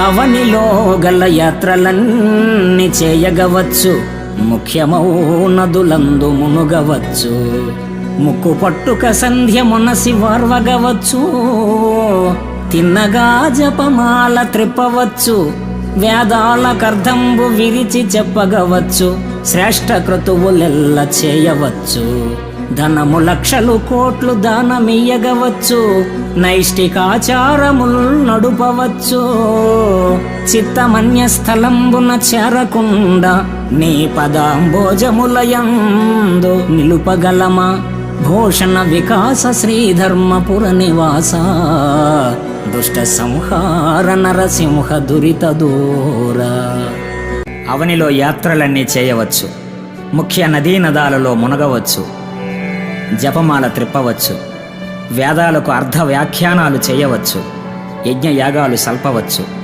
అవనిలో గల యాత్రలన్నీ చేయగవచ్చు. ముఖ్యమౌ నదులందు మునుగవచ్చు. ముక్కు పట్టుక సంధ్య మనసి వార్వగవచ్చు. తిన్నగా జపమాల త్రిప్పవచ్చు. వేదాల కర్ధంబు విరిచి చెప్పగవచ్చు. శ్రేష్ఠ క్రతువులెల్ల చేయవచ్చు. ధనము లక్షలు కోట్లు దానమియ్యగవచ్చు. నైష్టికాచారముల్ నడుపవచ్చు. చిత్తమన్య స్థలంబున చేరకుండా నీ పదాంబోజములయందు నిలుపగలమా? భూషణ వికాస శ్రీధర్మపుర నివాస. దుష్ట సంహార నరసింహ దురిత దూర. అవనిలో యాత్రలన్నీ చేయవచ్చు. ముఖ్య నదీ నదాలలో మునగవచ్చు. జపమాల త్రిప్పవచ్చు. వేదాలకు అర్ధ వ్యాఖ్యానాలు చేయవచ్చు. యజ్ఞయాగాలు సల్పవచ్చు.